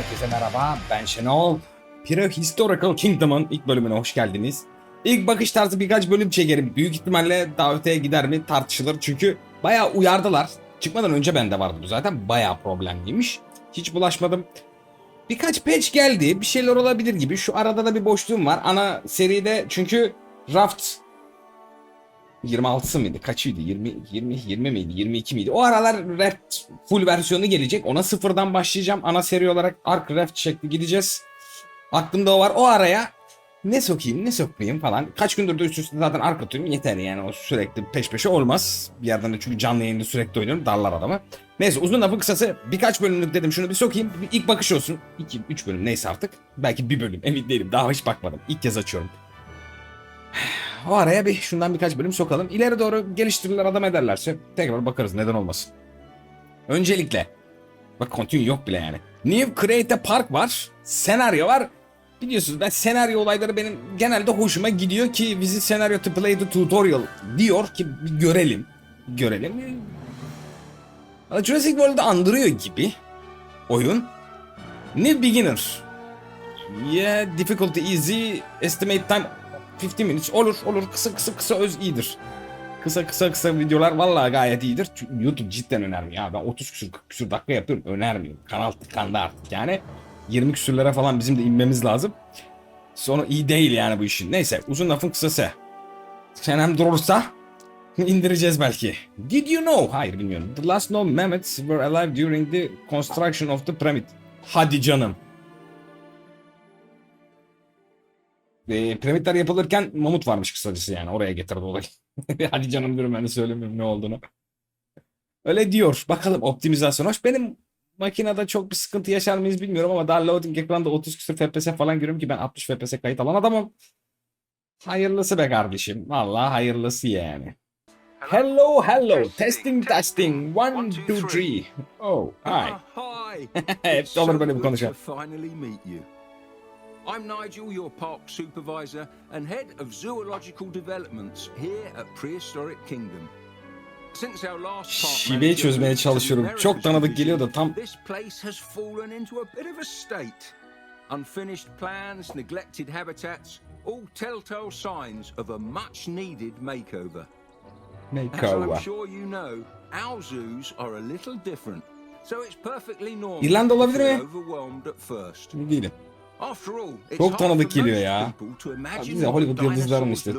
Herkese merhaba, ben Şenol. Prehistorical Kingdom'ın ilk bölümüne hoş geldiniz. İlk bakış tarzı birkaç bölüm çekerim. Büyük ihtimalle daha öteye gider mi tartışılır. Çünkü bayağı uyardılar. Çıkmadan önce bende vardı bu zaten. Bayağı problemliymiş. Hiç bulaşmadım. Birkaç patch geldi. Bir şeyler olabilir gibi. Şu arada da bir boşluğum var. Ana seride çünkü Raft 26'sı mıydı? Kaçıydı? 20 20 20 miydi? 22 miydi? O aralar Raft full versiyonu gelecek. Ona sıfırdan başlayacağım. Ana seri olarak Ark Raft şekli gideceğiz. Aklımda o var. O araya ne sokayım ne sokmayayım falan. Kaç gündür de üst üste zaten Ark atıyorum. Yeter yani o sürekli peş peşe olmaz. Bir yerden de çünkü canlı yayında sürekli oynuyorum. Darlar adamı. Neyse uzun lafın kısası birkaç bölümlük dedim şunu bir sokayım. Bir ilk bakış olsun. 2 3 bölüm neyse artık. Belki bir bölüm emin değilim. Daha hiç bakmadım. İlk kez açıyorum. O araya bir şundan birkaç bölüm sokalım. İleri doğru geliştirirler adam ederlerse tekrar bakarız neden olmasın. Öncelikle bak continue yok bile yani. New Create a Park var. Senaryo var. Biliyorsunuz ben senaryo olayları benim genelde hoşuma gidiyor ki visit senaryo to play the tutorial diyor ki bir görelim. Görelim. Jurassic World'ı andırıyor gibi oyun. New Beginner. Yeah, difficulty easy, estimate time 50 minutes olur olur kısa kısa kısa öz iyidir. Kısa kısa kısa videolar vallahi gayet iyidir. Çünkü YouTube cidden önermiyor. Ya ben 30 küsür 40 küsür dakika yapıyorum önermiyorum. Kanal tıkandı artık yani. 20 küsürlere falan bizim de inmemiz lazım. Sonra iyi değil yani bu işin. Neyse uzun lafın kısası. Senem durursa indireceğiz belki. Did you know? Hayır bilmiyorum. The last known mammoths were alive during the construction of the pyramid. Hadi canım. E, piramitler yapılırken mamut varmış kısacası yani oraya getirdi olayı. Hadi canım diyorum ben de söylemiyorum ne olduğunu. Öyle diyor. Bakalım optimizasyon hoş. Benim makinede çok bir sıkıntı yaşar mıyız bilmiyorum ama daha loading ekranda 30 küsur FPS falan görüyorum ki ben 60 FPS kayıt alan adamım. Hayırlısı be kardeşim. Vallahi hayırlısı yani. Hello, hello. Testing, testing. One, two, three. Oh, hi. Ah. Hep olur böyle bir good I'm Nigel, your park supervisor and head of zoological developments here at Prehistoric Kingdom. Since our last Şiveyi çözmeye çalışıyorum. Çok tanıdık geliyor da tam This place has fallen into a bit of a state. Unfinished plans, neglected habitats, all telltale signs of a much needed makeover. As I'm Makeover. sure you know, our zoos are a little different. So it's perfectly normal İrlanda olabilir mi? overwhelmed at first. Değilim. Çok tanıdık geliyor ya. Bize Hollywood yıldızlarının işte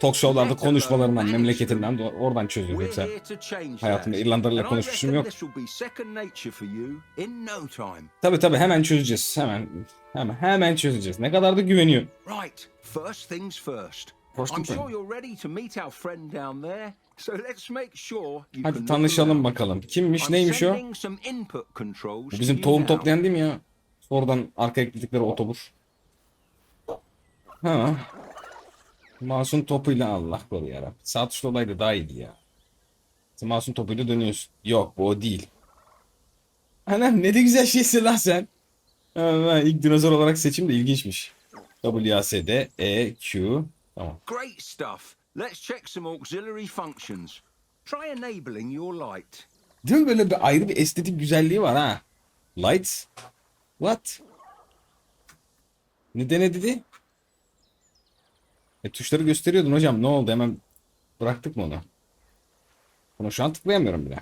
talk show'larda konuşmalarından, memleketinden de oradan çözüyor yoksa. hayatımda that. İrlandalı'yla And I konuşmuşum yok. Tabi tabi hemen çözeceğiz. Hemen hemen hemen çözeceğiz. Ne kadar da güveniyorum. Right, first things first. I'm sure you're ready to meet our friend down there. Hadi tanışalım bakalım. Kimmiş I'm neymiş o? Bu bizim tohum toplayan değil mi ya? Oradan arka ekledikleri otobüs. Ha. Masum topuyla Allah koru yarabbim. Sağ tuşlu olaydı daha iyiydi ya. Sen masum topuyla dönüyorsun. Yok bu o değil. Anam ne de güzel şeysin lan sen. Ha, ilk dinozor olarak seçim de ilginçmiş. WASD, E, Q. Tamam. Great stuff. Let's check some auxiliary functions. Try enabling your light. Değil mi böyle bir ayrı bir estetik güzelliği var ha. Lights. What? Ne dene? E, tuşları gösteriyordun hocam. Ne oldu? Hemen bıraktık mı onu? Bunu şu an tıklayamıyorum bile.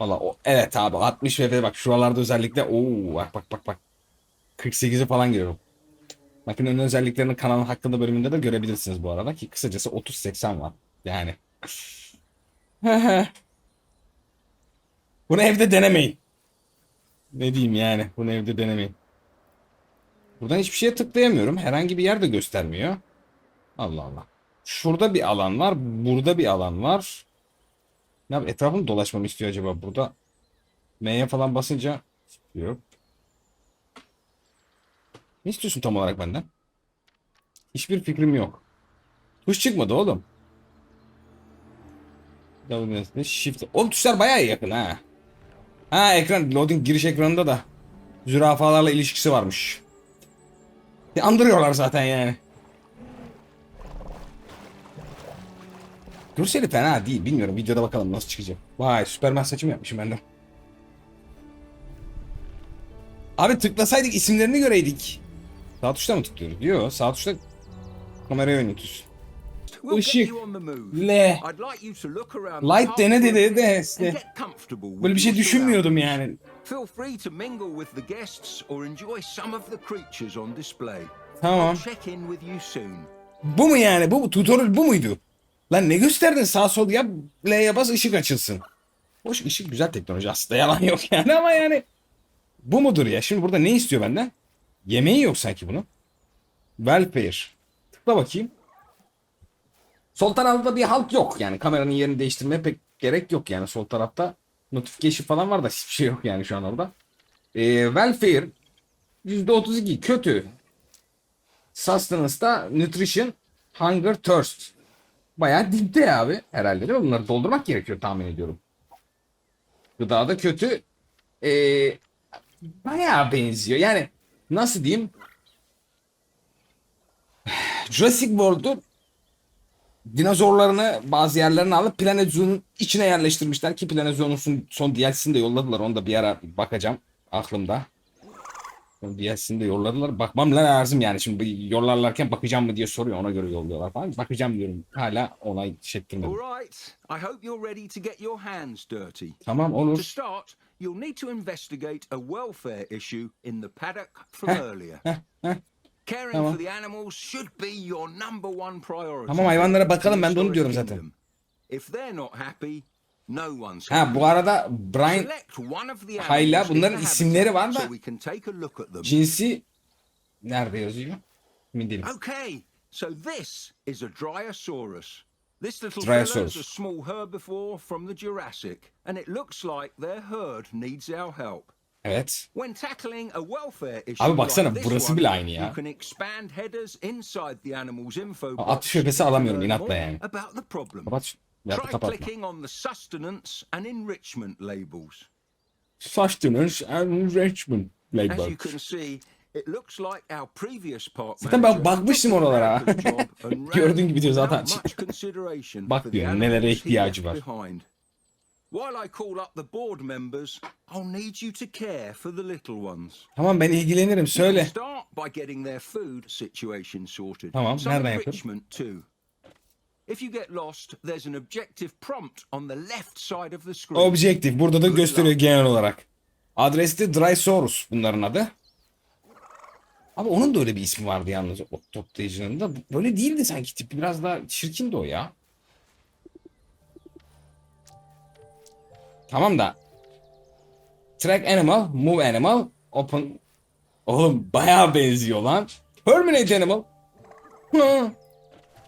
Valla o evet abi 60 FPS bak şuralarda özellikle oo bak bak bak bak 48'i falan görüyorum. Makinenin özelliklerini kanalın hakkında bölümünde de görebilirsiniz bu arada ki kısacası 30-80 var. Yani. Bunu evde denemeyin. Ne diyeyim yani bunu evde denemeyin. Buradan hiçbir şeye tıklayamıyorum. Herhangi bir yer de göstermiyor. Allah Allah. Şurada bir alan var. Burada bir alan var. Ne yap etrafını dolaşmamı istiyor acaba burada? M'ye falan basınca yok. Ne istiyorsun tam olarak benden? Hiçbir fikrim yok. Tuş çıkmadı oğlum. Shift. Oğlum tuşlar bayağı yakın ha. Ha ekran loading giriş ekranında da zürafalarla ilişkisi varmış. E, andırıyorlar zaten yani. Görseli fena değil. Bilmiyorum. Videoda bakalım nasıl çıkacak. Vay Süperman saçımı yapmışım ben de. Abi tıklasaydık isimlerini göreydik. Sağ tuşla mı tıklıyoruz? Yok sağ tuşla kamerayı oynatıyorsun. Look around Light park dedi de işte. Böyle bir şey düşünmüyordum yani. Feel free to mingle with the guests or enjoy some of the creatures on display. Tamam. Check in with you soon. Bu mu yani? Bu? Tutorial bu muydu? Lan ne gösterdin? Sağ sol yap. L'ye bas ışık açılsın. Hoş ışık güzel teknoloji aslında yalan yok yani ama yani. Bu mudur ya? Şimdi burada ne istiyor benden? Yemeği yok sanki bunun. Welfare. Tıkla bakayım. Sol tarafta bir halk yok yani kameranın yerini değiştirmeye pek gerek yok yani sol tarafta notification falan var da hiçbir şey yok yani şu an orada. Ee, welfare %32 kötü. Sustenance'da nutrition, hunger, thirst. Bayağı dipte abi herhalde değil mi? Bunları doldurmak gerekiyor tahmin ediyorum. Gıdada kötü. Ee, bayağı benziyor. Yani nasıl diyeyim? Jurassic World'u dinozorlarını bazı yerlerine alıp Planet Zoo'nun içine yerleştirmişler ki Planet Zoo'nun son, DLC'sini de yolladılar. Onu da bir ara bakacağım aklımda. Son DLC'sini de yolladılar. Bakmam lazım yani. Şimdi yollarlarken bakacağım mı diye soruyor. Ona göre yolluyorlar falan. Bakacağım diyorum. Hala onay çektirmedim. All right. I hope you're ready to get your hands dirty. Tamam olur. you'll need to investigate a welfare issue in the paddock from earlier. Tamam. for the animals should be your number one priority. Tamam, hayvanlara bakalım, ben de onu diyorum zaten. Kingdom. If they're not happy, no one's Ha bu arada Brian Hayla, bunların isimleri var da- cinsi nerede yazıyor? Emin değilim. Okay, so this is a Dryosaurus. This little Dryosaurus. fella's a small herbivore from the Jurassic, and it looks like their herd needs our help. Evet. Abi baksana, burası bile aynı ya. At şubesi to alamıyorum inatla yani. Kapat. şu- Ya da kapatma. sustenance and enrichment labels. Sustenance and enrichment As you label. can see, it looks like our previous park Zaten ben bakmıştım oralara. Gördüğün gibi diyor zaten. Bak diyor, nelere ihtiyacı var. While I call up the board members, I'll need you to care for the little ones. Tamam ben ilgilenirim söyle. Start by getting their food situation sorted. Tamam, nereden enrichment too. If you get lost, there's an objective prompt on the left side of the screen. Objektif burada da gösteriyor genel olarak. Adreste Drysaurus bunların adı. Abi onun da öyle bir ismi vardı yalnız o toplayıcının da. Böyle değildi sanki tipi biraz daha çirkindi o ya. Tamam da. Track animal, move animal, open. Oğlum bayağı benziyor lan. Terminate animal.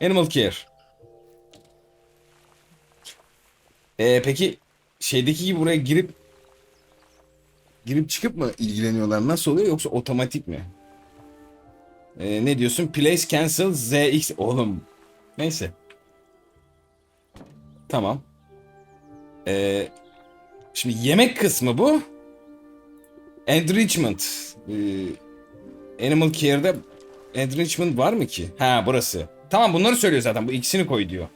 Animal care. Ee, peki şeydeki gibi buraya girip girip çıkıp mı ilgileniyorlar? Nasıl oluyor yoksa otomatik mi? Ee, ne diyorsun? Place cancel ZX oğlum. Neyse. Tamam. Ee, şimdi yemek kısmı bu. Enrichment. Ee, Animal Care'de enrichment var mı ki? Ha burası. Tamam bunları söylüyor zaten. Bu ikisini koy diyor.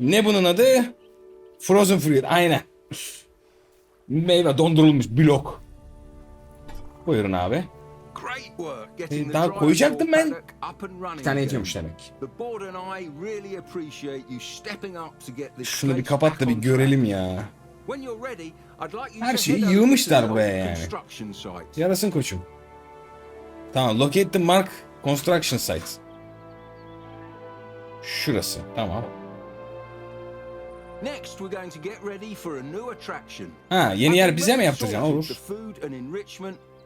Ne bunun adı? Frozen Fruit. Aynen. Meyve dondurulmuş blok. Buyurun abi. The Daha koyacaktım ben. Bir tane yetiyormuş demek. Şunu bir kapat da bir görelim ya. When you're ready, I'd like you Her to şeyi yığmışlar buraya yani. Yarasın koçum. Tamam. Locate the mark construction site. Şurası. Tamam. Next, we're going to get ready for a new attraction. Ha yeni yer bize mi yaptıracaksın? Olur.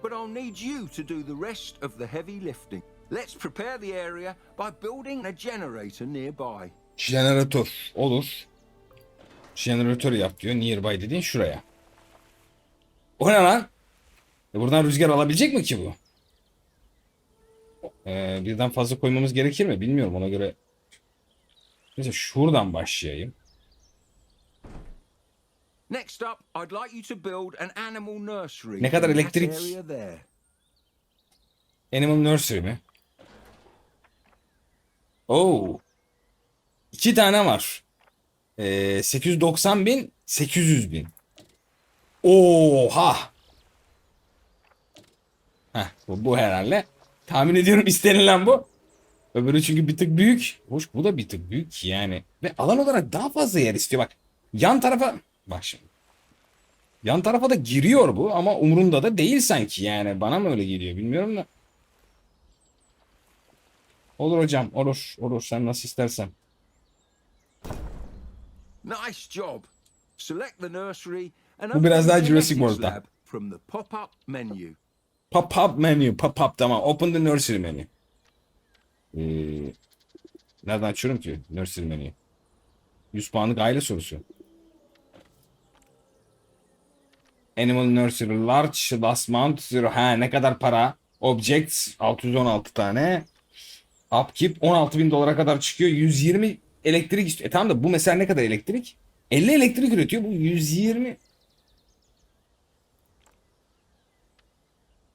But I'll need you to do the rest of the heavy lifting. Let's prepare the area by building a generator nearby. Jeneratör. Olur. Jeneratör yap diyor. Nearby dediğin şuraya. O ne lan? E buradan rüzgar alabilecek mi ki bu? Ee, birden fazla koymamız gerekir mi? Bilmiyorum ona göre. Neyse şuradan başlayayım. Next up, I'd like you to build an animal nursery. Ne kadar elektrik-. Animal Nursery mi? Oo. İki tane var. Ee, 890 bin, 800 bin. Oha! Heh, bu, bu herhalde. Tahmin ediyorum istenilen bu. Öbürü çünkü bir tık büyük. Hoş bu da bir tık büyük yani. Ve alan olarak daha fazla yer istiyor. Bak yan tarafa bak şimdi. Yan tarafa da giriyor bu ama umurunda da değil sanki yani. Bana mı öyle geliyor bilmiyorum da. Olur hocam olur olur sen nasıl istersen. Nice job. Select the nursery and Bu biraz daha Jurassic World'da. from the pop-up menu. Pop-up menu pop-up tamam. Open the nursery menu. Ee, nereden açıyorum ki nursery menüyü? 100 puanlık aile sorusu. Animal Nursery Large Last Month Zero. Ha ne kadar para? Objects 616 tane. Upkeep 16 bin dolara kadar çıkıyor. 120 elektrik istiyor. E tamam da bu mesela ne kadar elektrik? 50 elektrik üretiyor. Bu 120.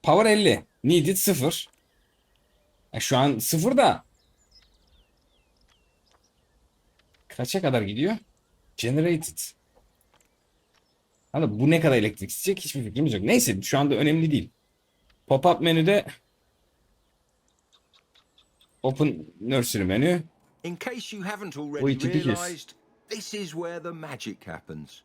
Power 50. Needed 0. E şu an 0 da. Kaça kadar gidiyor? Generated. Hani bu ne kadar elektrik isteyecek hiçbir fikrimiz yok. Neyse şu anda önemli değil. Pop-up menüde Open Nursery menü. In case you haven't already realized, this is where the magic happens.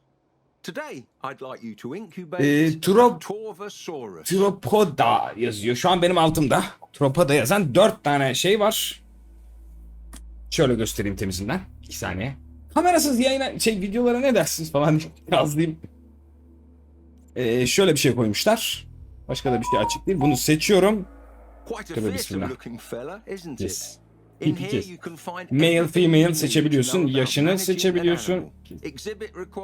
Today, I'd like you to incubate Ee, a Trop- Torvosaurus. Tropoda yazıyor. Şu an benim altımda. Tropoda yazan 4 tane şey var. Şöyle göstereyim temizinden. 2 saniye. Kamerasız yayına şey videolara ne dersiniz falan yazayım. Ee, şöyle bir şey koymuşlar. Başka da bir şey açık değil. Bunu seçiyorum. Quite a Tövbe fearsome bismillah. looking fella, isn't Yes. Find Male, female seçebiliyorsun, yaşını seçebiliyorsun.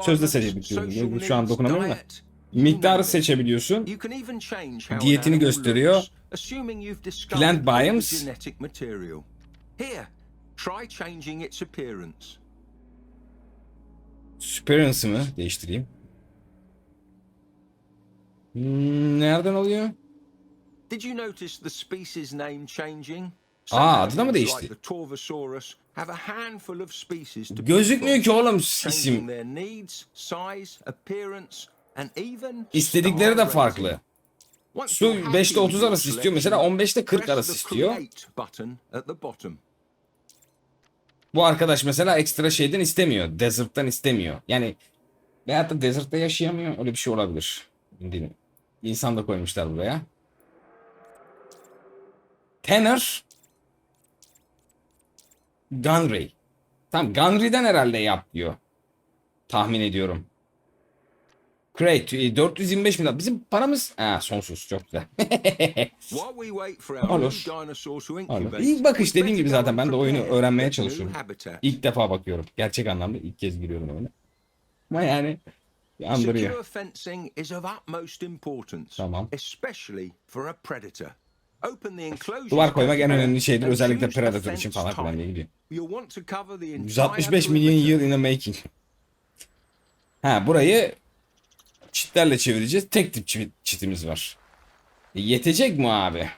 Sözde seçebiliyorsun. Şu an dokunamıyorum da. Miktarı seçebiliyorsun. Diyetini gösteriyor. Plant biomes. genetic material. Here, try changing its appearance. Superior'ını değiştireyim. Hmm, nereden alıyor? Did you notice the species name changing? Aa, adı da mı değişti? Gözükmüyor ki oğlum isim. İstedikleri de farklı. Su you're happy 5'te with 30 your arası istiyor. Mesela selection, 15'te 40 press arası istiyor. Bu arkadaş mesela ekstra şeyden istemiyor. Desert'tan istemiyor. Yani veyahut da Desert'ta yaşayamıyor. Öyle bir şey olabilir. İnsan da koymuşlar buraya. Tanner Gunray. Tamam Gunray'den herhalde yap diyor. Tahmin ediyorum. Great. e, 425 milyon. Bizim paramız ha, sonsuz. Çok güzel. Olur. Olur. İlk bakış dediğim gibi zaten ben de oyunu öğrenmeye çalışıyorum. İlk defa bakıyorum. Gerçek anlamda ilk kez giriyorum oyuna. Ama yani andırıyor. Tamam. especially for a predator. Duvar koymak en önemli şeydir. Özellikle Predator için falan filan diye gidiyor. You'll want to cover the entire 165 milyon yıl in the making. Ha burayı çitlerle çevireceğiz. Tek tip çi- çitimiz var. E, yetecek mi abi?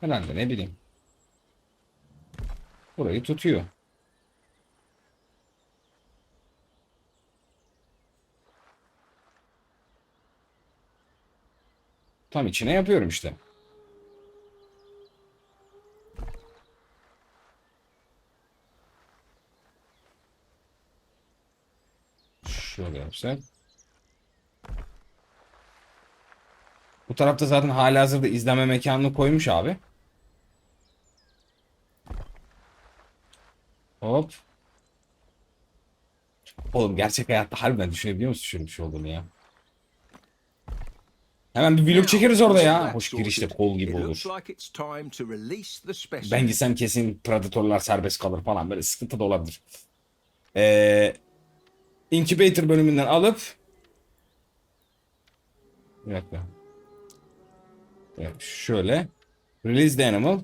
Herhalde ne bileyim. Burayı tutuyor. Tam içine yapıyorum işte. Şöyle yapsak. Bu tarafta zaten halihazırda izleme mekanını koymuş abi. Hop. Oğlum gerçek hayatta harbiden düşünebiliyor musun şöyle bir şey olduğunu ya? Hemen bir vlog çekeriz orada ya. Hoş girişte kol gibi olur. Ben gitsem kesin predatorlar serbest kalır falan böyle sıkıntı da olabilir. Ee, incubator bölümünden alıp bir dakika. Evet, şöyle release the animal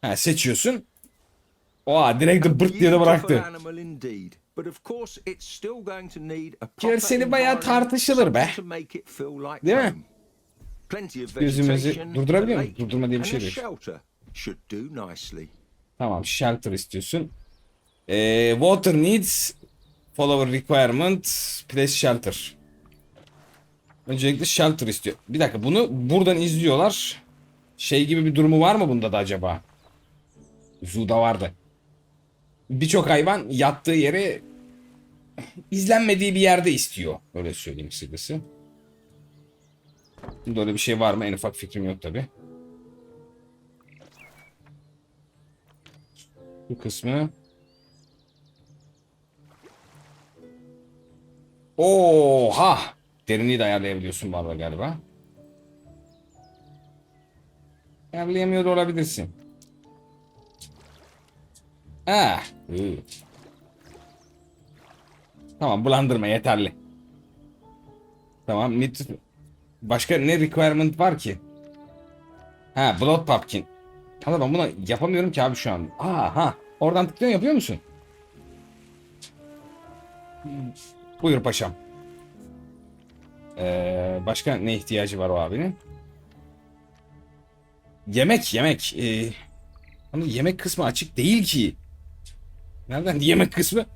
ha, seçiyorsun. Oha direkt de bırt diye de bıraktı. Görseli proper bayağı tartışılır be. Değil mi? Gözümüzü durdurabiliyor muyum? Durdurma diye bir şey nicely. Tamam shelter istiyorsun. Ee, water needs follower requirement place shelter. Öncelikle shelter istiyor. Bir dakika bunu buradan izliyorlar. Şey gibi bir durumu var mı bunda da acaba? Zoo'da vardı. Birçok hayvan yattığı yeri izlenmediği bir yerde istiyor. Öyle söyleyeyim kısacası. Bunda öyle bir şey var mı? En ufak fikrim yok tabi. Bu kısmı. Oha! Derinliği de ayarlayabiliyorsun bu galiba. Ayarlayamıyor olabilirsin. Ah. Tamam bulandırma yeterli. Tamam to- Başka ne requirement var ki? Ha blood pumpkin. Ama ben bunu yapamıyorum ki abi şu an. Aa ha. Oradan tıklıyorsun yapıyor musun? Buyur paşam. Ee, başka ne ihtiyacı var o abinin? Yemek yemek. Ee, ama yemek kısmı açık değil ki. Nereden yemek kısmı?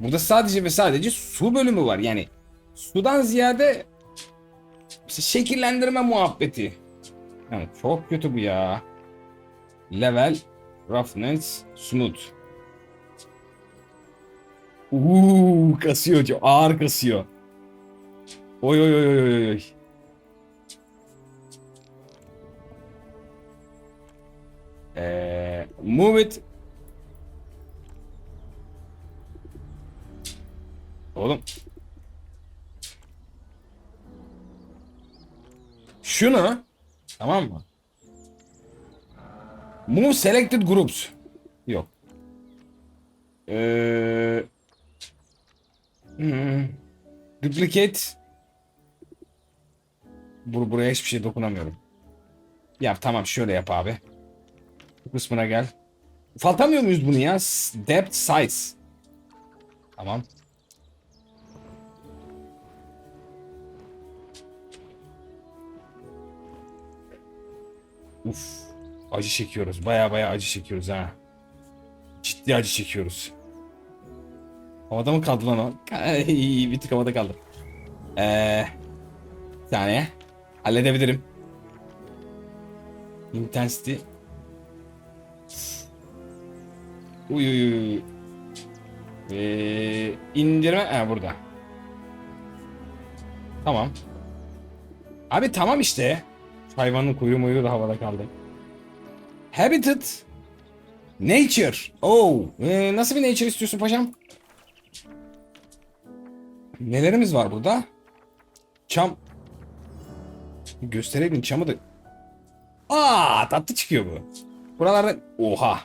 Burada sadece ve sadece su bölümü var. Yani sudan ziyade şekillendirme muhabbeti. Yani çok kötü bu ya. Level, roughness, smooth. Uuu kasıyor çok ağır kasıyor. Oy oy oy oy oy. Ee, move it. Oğlum. Şunu tamam mı? Move selected groups. Yok. Ee, hmm, duplicate. Bur buraya hiçbir şey dokunamıyorum. Ya tamam şöyle yap abi. Bu kısmına gel. Ufaltamıyor muyuz bunu ya? Depth size. Tamam. Uf. Acı çekiyoruz. Baya baya acı çekiyoruz ha. Ciddi acı çekiyoruz. Havada mı kaldı lan o? Bir tık havada kaldı. Ee, bir saniye. Halledebilirim. Intensity. Uy uy uy. Ee, indirme. Ha burada. Tamam. Abi tamam işte. Hayvanın kuyruğu muyruğu da havada kaldı. Habitat. Nature. Oh. Ee, nasıl bir nature istiyorsun paşam? Nelerimiz var burada? Çam. Gösterelim çamı da. Aa tatlı çıkıyor bu. Buralarda oha.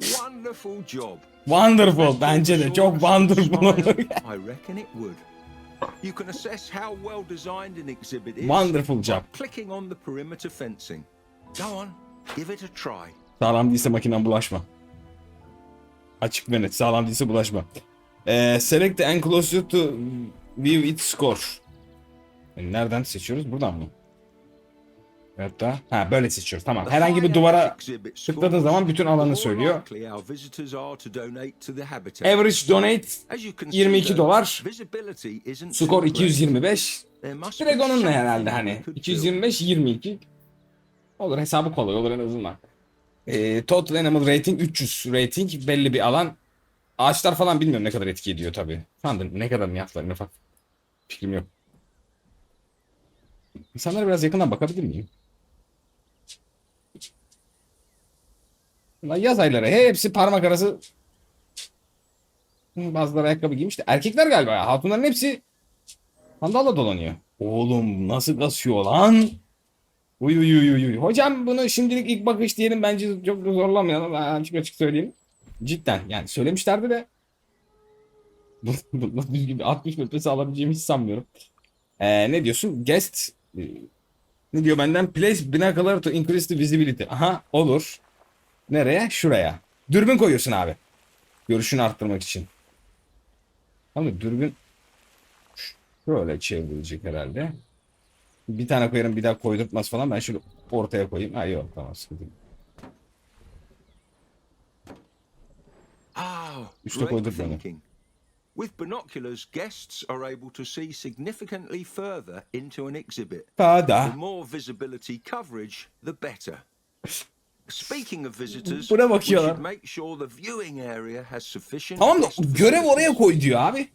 Wonderful job. Wonderful bence de çok wonderful olur. I reckon it would. You can assess how well designed an exhibit is Wonderful job. clicking on the perimeter fencing. Go on, give it a try. Sağlam değilse makinen bulaşma. Açık ve net. Sağlam değilse bulaşma. Ee, select the enclosure to view its score. Yani nereden seçiyoruz? Buradan mı? Da. Ha böyle seçiyoruz. Tamam. Herhangi bir duvara tıkladığın zaman bütün alanı söylüyor. Average donate As you can see, 22 though, dolar. Skor too great. 225. There must be Direkt onunla herhalde hani. could do. 225 22. Olur hesabı kolay olur en azından. Ee, total animal rating 300 rating belli bir alan. Ağaçlar falan bilmiyorum ne kadar etki ediyor tabi. Anda ne kadar yaptılar ne ufak fikrim yok. İnsanlara biraz yakından bakabilir miyim? Lan yaz ayları hepsi parmak arası Bazıları ayakkabı giymiş de erkekler galiba ya. Hatunların hepsi sandalla dolanıyor. Oğlum nasıl kasıyor lan? Uy uy uy uy. Hocam bunu şimdilik ilk bakış diyelim bence çok zorlamayalım. Ben açık açık söyleyeyim. Cidden yani söylemişlerdi de bu, bu, bu düzgün bir 60 metresi alabileceğimi hiç sanmıyorum. Ee, ne diyorsun? Guest e, ne diyor benden? Place binocular to increase the visibility. Aha olur. Nereye? Şuraya. Dürbün koyuyorsun abi. Görüşünü arttırmak için. Ama dürbün şöyle çevrilecek herhalde. Bir tane koyarım bir daha koydurtmaz falan. Ben şunu ortaya koyayım. Ha yok tamam sıkıntı yok. Ah, Üste koyduk thinking. With binoculars, guests are able to see significantly further into an exhibit. Daha The more visibility coverage, the better. Speaking of visitors, Buna bakıyorlar. make sure the viewing area has sufficient Tamam da görev oraya koy diyor abi.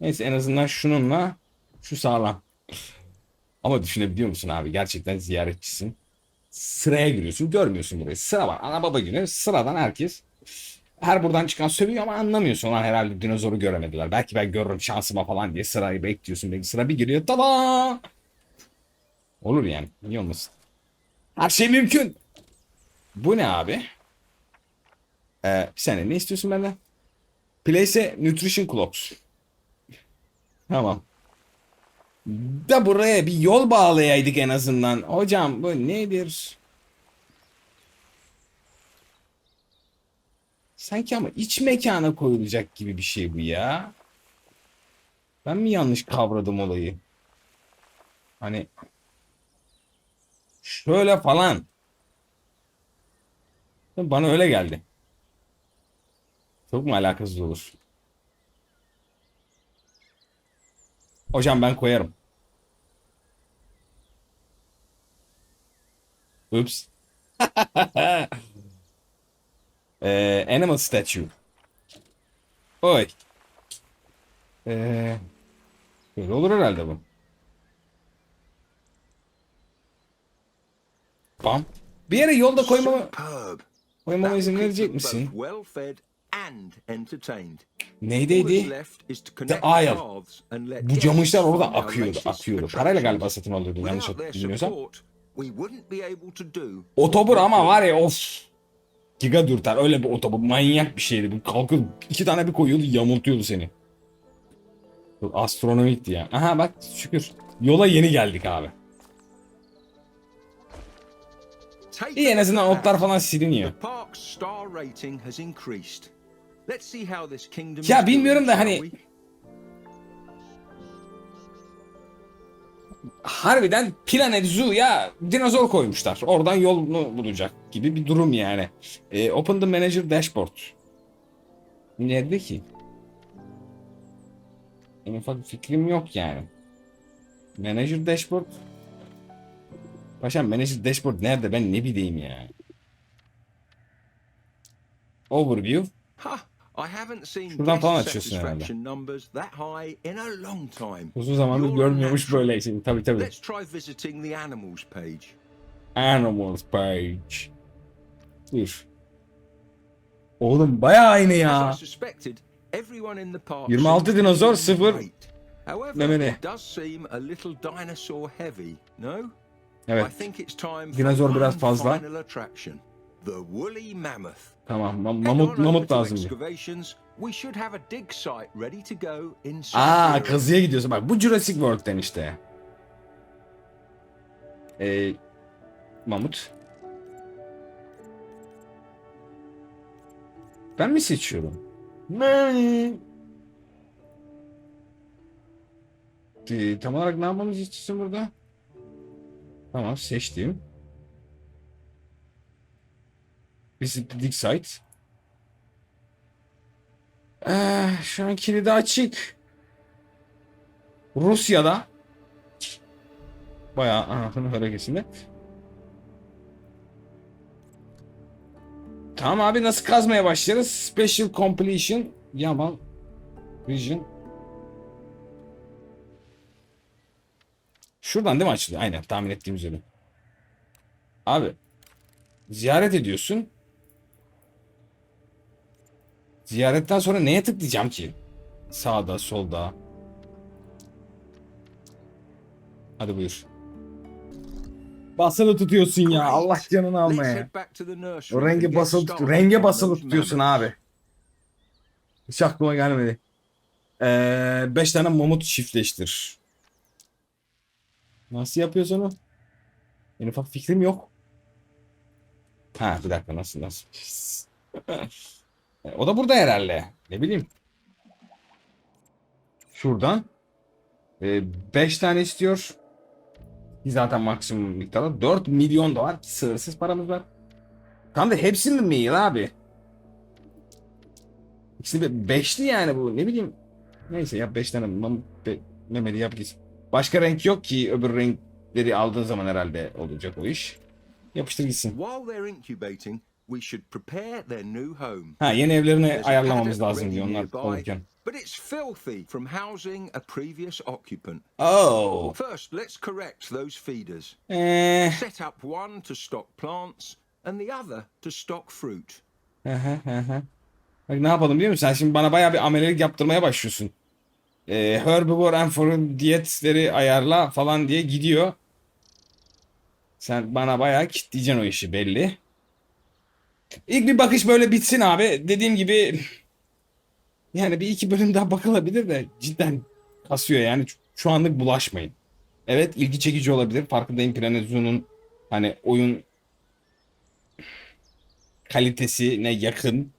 Neyse en azından şununla şu sağlam. Ama düşünebiliyor musun abi? Gerçekten ziyaretçisin. Sıraya giriyorsun. Görmüyorsun burayı. Sıra var. Ana baba günü. Sıradan herkes. Her buradan çıkan sövüyor ama anlamıyorsun. Lan herhalde dinozoru göremediler. Belki ben görürüm şansıma falan diye sırayı bekliyorsun. Belki sıra bir giriyor. Tada! Olur yani. Niye olmasın? Her şey mümkün. Bu ne abi? Ee, bir saniye ne istiyorsun benden? Place Nutrition Clocks. Tamam. Da buraya bir yol bağlayaydık en azından. Hocam bu nedir? Sanki ama iç mekana koyulacak gibi bir şey bu ya. Ben mi yanlış kavradım olayı? Hani şöyle falan. Bana öyle geldi. Çok mu alakasız olur? Hocam ben koyarım. Oops. Ee, animal statue. Oy. Ee, böyle olur herhalde bu. Bam. Bir yere yolda koymama, Superb. Koymama That izin verecek misin? Neydeydi? left is to connect aisle. paths and let Bu camışlar orada akıyordu, akıyordu. Parayla galiba satın alıyordun yanlış do Otobur ama var ya of. Giga dürter. Öyle bir otobur. Manyak bir şeydi. Bu kalkıp iki tane bir koyuyordu yamultuyordu seni. Astronomikti ya. Aha bak şükür. Yola yeni geldik abi. İyi en azından otlar falan siliniyor. Ya bilmiyorum da hani-? Harbiden Planet Zoo'ya dinozor koymuşlar. Oradan yolunu bulacak gibi bir durum yani. Ee, open the Manager Dashboard. Nerede ki? En ufak fikrim yok yani. Manager Dashboard. Paşam Manager Dashboard nerede ben ne bileyim ya. Overview. Ha, I haven't seen Şuradan falan açıyorsun herhalde. Uzun zamandır görmüyormuş böyle şey. Tabii tabii. Let's try visiting the animals page. Animals page. Buyur. Oğlum bayağı aynı ya. As I suspected, everyone in the park 26 seems to dinozor, be sıfır great. However, memeli. Evet. Dinozor biraz fazla. Tamam. ma- Head mamut mamut lazım Aa kazıya gidiyorsun. Bak bu Jurassic World'den işte. Ee, mamut. Ben mi seçiyorum? Ne? Ee, tam olarak ne yapmamızı istiyorsun burada? Tamam seçtim. The dig site. Ee, şu an kilidi açık. Rusya'da bayağı anasını hareketinde. Tamam abi nasıl kazmaya başlarız? Special Completion Yaman Vision Şuradan değil mi açılıyor? Aynen tahmin ettiğim üzere. Abi ziyaret ediyorsun. Ziyaretten sonra neye tıklayacağım ki? Sağda, solda. Hadi buyur. Basılı tutuyorsun ya. Allah canını the nursery O get basılı tut renge basılı tutuyorsun abi. Hiç aklıma gelmedi. Ee, beş tane mamut çiftleştir. Nasıl yapıyorsun onu? En ufak fikrim yok. Ha bir dakika nasıl nasıl? O da burada herhalde. Ne bileyim. Şuradan. 5 tane istiyor. Zaten maksimum miktarda 4 milyon dolar sınırsız paramız var. Tam da hepsi mi mail abi? İkisi de beşli yani bu ne bileyim. Neyse yap 5 tane mam be, memeli yap gitsin. Başka renk yok ki öbür renkleri aldığın zaman herhalde olacak o iş. Yapıştır gitsin. Ha yeni evlerini ayarlamamız lazım diyor onlar olurken. But it's filthy from housing a previous occupant. Oh. First, let's correct those feeders. Eee. Set up one to stock plants and the other to stock fruit. Bak ne yapalım biliyor musun? Sen şimdi bana bayağı bir amelelik yaptırmaya başlıyorsun. Ee, herbivore and foreign diyetleri ayarla falan diye gidiyor. Sen bana bayağı kitleyeceksin o işi belli. İlk bir bakış böyle bitsin abi. Dediğim gibi yani bir iki bölüm daha bakılabilir de cidden kasıyor yani. Şu- anlık bulaşmayın. Evet ilgi çekici olabilir. Farkındayım Planet hani oyun kalitesine yakın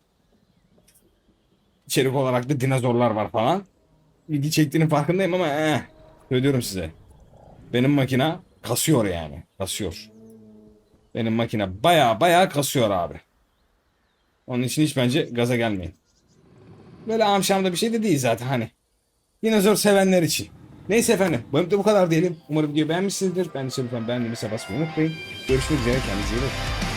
içerik olarak da dinozorlar var falan. İlgi çektiğinin farkındayım ama eh, söylüyorum size. Benim makina kasıyor yani. Kasıyor. Benim makine baya baya kasıyor abi. Onun için hiç bence gaza gelmeyin. Böyle amşamda bir şey de değil zaten hani. Dinozor sevenler için. Neyse efendim. Bu bölümde bu kadar diyelim. Umarım videoyu beğenmişsinizdir. Ben de lütfen beğendiğinizi basmayı unutmayın. Görüşmek üzere. Kendinize iyi bakın.